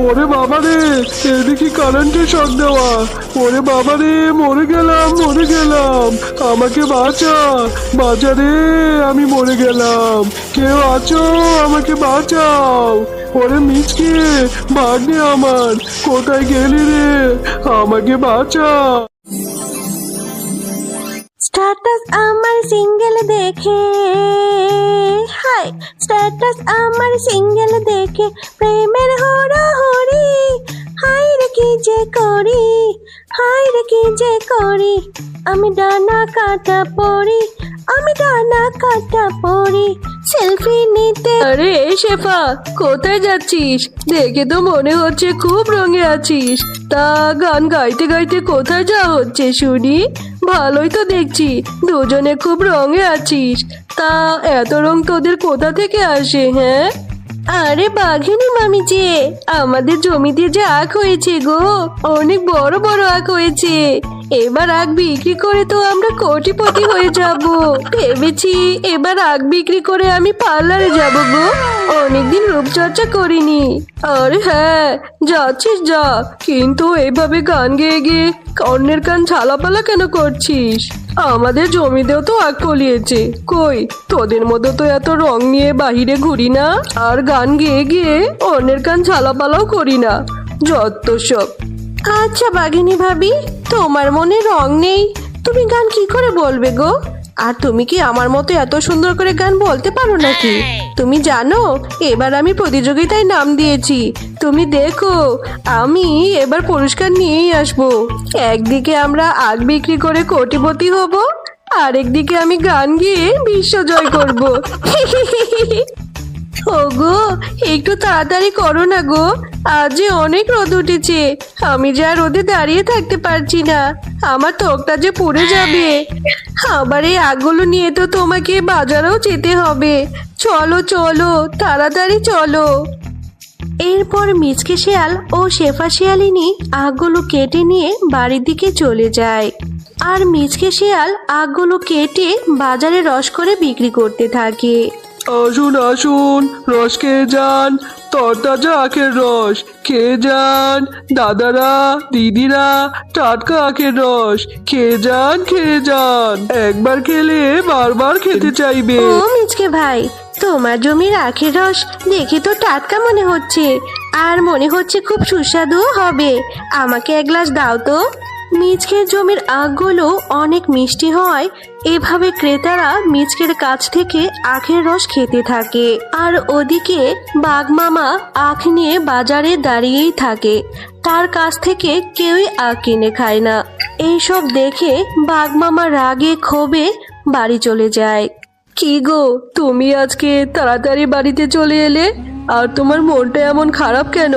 ওরে বাবা রে, এদিকে কারেন্টের শক দেওয়া। ওরে বাবা রে, মরে গেলাম মরে গেলাম। আমাকে বাঁচা বাজারে আমি মরে গেলাম। কেউ আছো, আমাকে বাঁচাও। ওরে মিচকে, ভাগ্নে আমার, কোথায় গেলি রে? আমাকে বাঁচা। স্ট্যাটাস আমার সিঙ্গেল দেখে। হাই স্ট্যাটাস আমার সিঙ্গেল দেখে। প্রেমের হরা হরি হাই রে কি যে করি? হাই রে কি যে করি? আমি ডানা কাটা পড়ি আমি ডানা কাটা পড়ি সেলফি নিতে আরে শেফা, কোথায় যাচ্ছিস? দেখে তো মনে হচ্ছে খুব রঙে আছিস। তা গান গাইতে গাইতে কোথায় যাওয়া হচ্ছে শুনি? ভালোই তো দেখছি। দুজনে খুব রঙে আছিস। তা এত রং তোদের কোথা থেকে আসে হ্যাঁ? আরে বাঘিনী মামি যে আমাদের জমিতে যে আখ হয়েছে গো, অনেক বড় বড় আখ হয়েছে। এবার আখ বিক্রি করে তো আমরা কোটিপতি হয়ে যাব। ভেবেছি এবার আখ বিক্রি করে আমি পার্লারে যাব গো। অনেকদিন রূপচর্চা করিনি। আরে হ্যাঁ যাচ্ছিস যা, কিন্তু এইভাবে গান গেয়ে গিয়ে অন্যের কান ছালাপালা কেন করছিস? আমাদের জমিতেও তো আগ কলিয়েছে। কই, তোদের মতো তো এত রং নিয়ে বাহিরে ঘুরি না। আর গান গেয়ে গিয়ে অন্যের কান ছালাপালাও করি না। যত সব। আচ্ছা বাঘিনী ভাবি, তোমার মনে রং নেই? তুমি গান কি করে বলবে গো? আর তুমি কি আমার মতো এত সুন্দর করে গান বলতে পারো নাকি? তুমি জানো এবার আমি প্রতিযোগিতায় নাম দিয়েছি। তুমি দেখো আমি এবার পুরস্কার নিয়েই আসব। একদিকে আমরা আগ বিক্রি করে কোটিপতি হব আরেকদিকে আমি গান গিয়ে বিশ্ব জয় করব। ওগো একটু তাড়াতাড়ি করো না গো। আজ অনেক রোদ উঠেছে আমি যা রোদে দাঁড়িয়ে থাকতে পারছি না। আমার ত্বকটা যে পুড়ে যাবে। আবার এই আগগুলো নিয়ে তো তোমাকে বাজারেও যেতে হবে। চলো চলো, তাড়াতাড়ি চলো। এরপর মিচকে শিয়াল ও শেফা শিয়ালিনী আগগুলো কেটে নিয়ে বাড়ির দিকে চলে যায়। আর মিচকে শিয়াল আগগুলো কেটে বাজারে রস করে বিক্রি করতে থাকে। আসুন আসুন, রস খেয়ে যান তরতাজা আখের রস খেয়ে যান। দাদারা, দিদিরা, টাটকা আখের রস খেয়ে যান খেয়ে যান। একবার খেলে বারবার খেতে চাইবে। ও মিচকে ভাই, তোমার জমির আখের রস দেখে তো টাটকা মনে হচ্ছে। আর মনে হচ্ছে খুব সুস্বাদুও হবে। আমাকে এক গ্লাস দাও তো। মিচকের জমির আখগুলো অনেক মিষ্টি হয়, এভাবে ক্রেতারা মিচকের কাছ থেকে আখের রস খেতে থাকে। আর ওদিকে বাঘমামা আখ নিয়ে বাজারে দাঁড়িয়েই থাকে, তার কাছ থেকে কেউই আখ কিনে খায় না। এইসব দেখে বাঘমামা রাগে ক্ষোভে বাড়ি চলে যায়। কি গো, তুমি আজকে তাড়াতাড়ি বাড়িতে চলে এলে? আর তোমার মনটা এমন খারাপ কেন?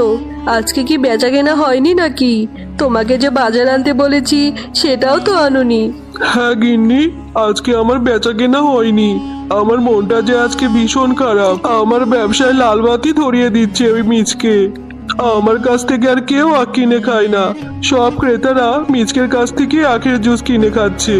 আজকে কি বেচা কেনা হয়নি নাকি? তোমাকে যে বাজার আনতে বলেছি, সেটাও তো আনুনি। হ্যাঁ গিন্নি, আজকে আমার বেচা কেনা হয়নি। আমার মনটা যে আজকে ভীষণ খারাপ। আমার ব্যবসায় লালবাতি ধরিয়ে দিচ্ছে ওই মিচকে। আমার কাছ থেকে আর কেউ আখ কিনে খায় না। সব ক্রেতারা মিচকের কাছ থেকে আখের জুস কিনে খাচ্ছে।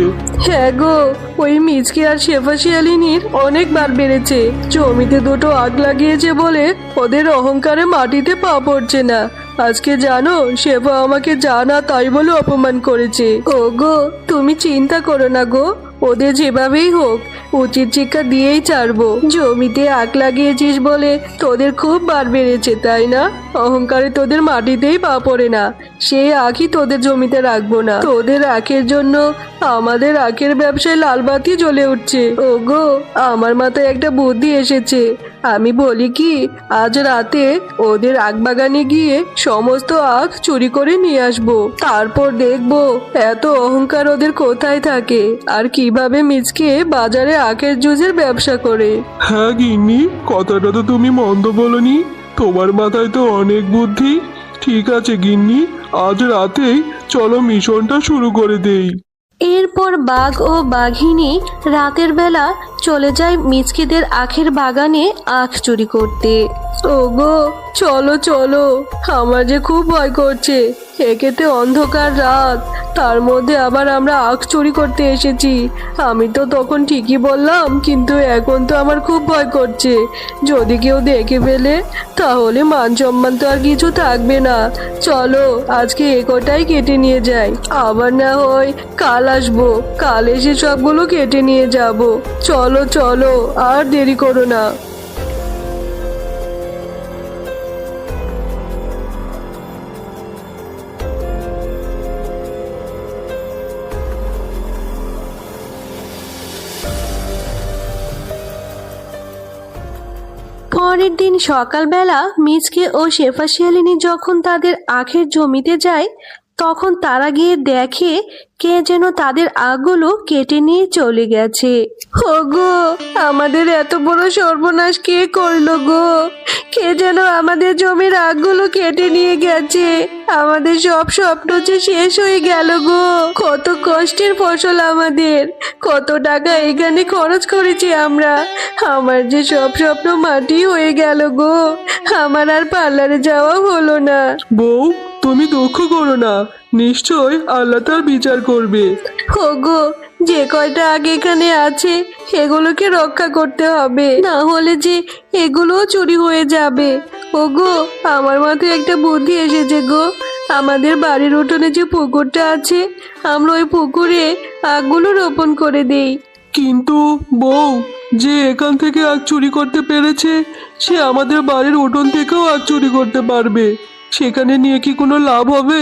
হ্যাঁ গো, ওই মিচকে আর শেফা শিয়ালিনীর অনেকবার বেড়েছে। জমিতে দুটো আগ লাগিয়েছে বলে ওদের অহংকারে মাটিতে পা পড়ছে না। আজকে জানো, শেফা আমাকে জানা তাই বলে অপমান করেছে। ও গো তুমি চিন্তা করো না গো। ওদের যেভাবেই হোক উচিত শিক্ষা দিয়েই ছাড়বো। জমিতে আগ লাগিয়েছিস বলে তোদের খুব বার বেড়েছে, তাই না? অহংকারে তোদের মাটিতেই পা পড়ে না। সেই আখই তোদের জমিতে রাখব না। তোদের আখের জন্য আমাদের আখের ব্যবসায় লালবাতি জ্বলে উঠছে। ওগো, আমার মাথায় একটা বুদ্ধি এসেছে। আমি বলি কি, আজ রাতে ওদের আখ বাগানে গিয়ে সমস্ত আখ চুরি করে নিয়ে আসব। তারপর দেখব এত অহংকার ওদের কোথায় থাকে? আর কীভাবে মিচকে বাজারে আখের জুসের ব্যবসা করে? হ্যাঁ গিন্নি, কথাটা তো তুমি মন্দ বলনি। তোমার মাথায় তো অনেক বুদ্ধি। ঠিক আছে গিন্নি, আজ রাতেই চলো মিশনটা শুরু করে দেই। এরপর বাঘ ও বাঘিনী রাতের বেলা চলে যায় মিচকিদের আখের বাগানে আখ চুরি করতে। ওগো, চলো চলো, আমার যে খুব ভয় করছে। একেতে অন্ধকার রাত, তার মধ্যে আবার আমরা আখ চুরি করতে এসেছি। আমি তো তখন ঠিকই বললাম, কিন্তু এখন তো আমার খুব ভয় করছে। যদি কেউ দেখে ফেলে, তাহলে মান সম্মান তো আর কিছু থাকবে না। চলো, আজকে একটাই কেটে নিয়ে যাই। আবার না হয় কাল আসব। কাল এসে সবগুলো কেটে নিয়ে যাব। চলো চলো, আর দেরি করো না। পরের দিন সকালবেলা মিচকে ও শেফা শিয়ালিনী যখন তাদের আখের জমিতে যায় তখন তারা গিয়ে দেখে কে যেন তাদের আগগুলো কেটে নিয়ে চলে গেছে। ওগো, আমাদের এত বড় সর্বনাশ কে করল গো? কে যেন আমাদের জমির আগগুলো কেটে নিয়ে গেছে। আমাদের সব স্বপ্ন যে শেষ হয়ে গেল গো। কত কষ্টের ফসল আমাদের। কত টাকা এখানে খরচ করেছি আমরা। আমার যে সব স্বপ্ন মাটি হয়ে গেল গো। আমার আর পার্লারে যাওয়া হলো না। বউ তুমি দুঃখ করো না। নিশ্চয় আল্লাহ তার বিচার করবে। ওগো যে কয়টা আগে এখানে আছে সেগুলোকে রক্ষা করতে হবে। না হলে যে এগুলোও চুরি হয়ে যাবে। ওগো আমার মাথায় একটা বুদ্ধি এসেছে গো। আমাদের বাড়ির উঠোনে যে পুকুরটা আছে আমরা ওই পুকুরে আগগুলো রোপণ করে দেই। কিন্তু বউ যে এখান থেকে আগ চুরি করতে পেরেছে সে আমাদের বাড়ির উঠোন থেকেও আগ চুরি করতে পারবে। সেখানে নিয়ে কি কোনো লাভ হবে?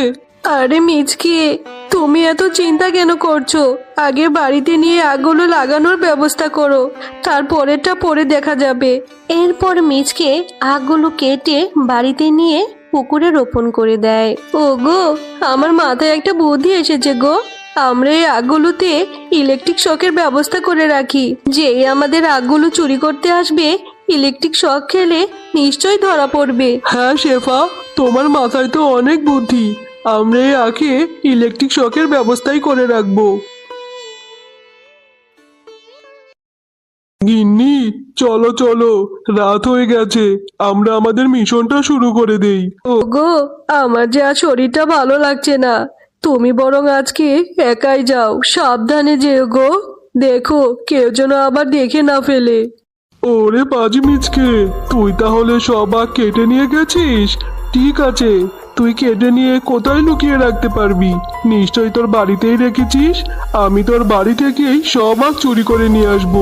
আরে মিচকে তুমি এত চিন্তা কেন করছ? আগে বাড়িতে নিয়ে আগগুলো লাগানোর ব্যবস্থা করো তারপরেরটা পরে দেখা যাবে। এরপর মিচকে আগগুলো কেটে বাড়িতে নিয়ে পুকুরে রোপণ করে দেয়। ও গো আমার মাথায় একটা বুদ্ধি এসেছে গো। আমরা এই আগগুলোতে ইলেকট্রিক শকের ব্যবস্থা করে রাখি। যেই আমাদের আগগুলো চুরি করতে আসবে ইলেকট্রিক শক খেলে নিশ্চয়ই ধরা পড়বে। হ্যাঁ শেফা। তোমার মাথায় তো অনেক বুদ্ধি। আমরা এই আখে ইলেকট্রিক শকের ব্যবস্থাই করে রাখব। গিন্নি চলো চলো রাত হয়ে গেছে। আমরা আমাদের মিশনটা শুরু করে দেই। ওগো আমার যে আজ শরীরটা ভালো লাগছে না। তুমি বরং আজকে একাই যাও সাবধানে যেও গো। দেখো কেউ যেন আবার দেখে না ফেলে। ওরে বাজি মিচকে তুই তাহলে সব আখ কেটে নিয়ে গেছিস? ঠিক আছে, তুই কেটে নিয়ে কোথায় লুকিয়ে রাখতে পারবি? নিশ্চয় তোর বাড়িতেই রেখেছিস? আমি তোর বাড়ি থেকেই সব আখ চুরি করে নিয়ে আসব।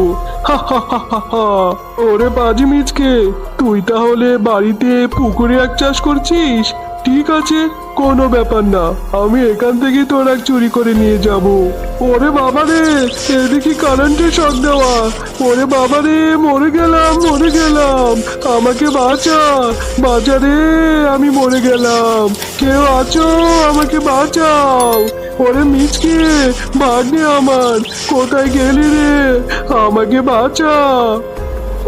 ওরে বাজি মিচকে, তুই তাহলে বাড়িতে পুকুরে এক চাষ করছিস? ঠিক আছে কোনো ব্যাপার না, আমি এখান থেকে তোর এক চুরি করে নিয়ে যাব। ওরে বাবা রে, এদিকে কারেন্টের শক দেওয়া। ওরে বাবা রে, মরে গেলাম মরে গেলাম। আমাকে বাঁচা বাঁচা রে, আমি মরে গেলাম। কেউ আছো, আমাকে বাঁচাও। ওরে মিচকে, ভাগ্নে আমার, কোথায় গেলি রে? আমাকে বাঁচা।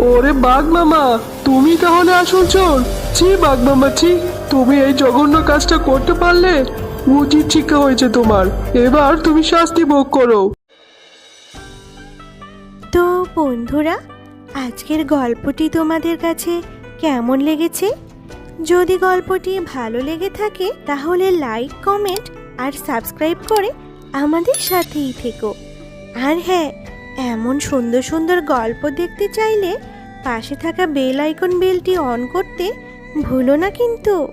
ওরে বাঘ মামা তুমি তাহলে আসল চোর? ছি বাঘ মামা ছি। তুমি এই জঘন্য কাজটা করতে পারলে উচিত শিক্ষা হয়েছে তোমার। এবার তুমি শাস্তি ভোগ করো। তো বন্ধুরা, আজকের গল্পটি তোমাদের কাছে কেমন লেগেছে? যদি গল্পটি ভালো লেগে থাকে, তাহলে লাইক, কমেন্ট আর সাবস্ক্রাইব করে আমাদের সাথেই থেকো। আর হ্যাঁ এমন সুন্দর সুন্দর গল্প দেখতে চাইলে পাশে থাকা বেল আইকন বেলটি অন করতে ভুলো না কিন্তু।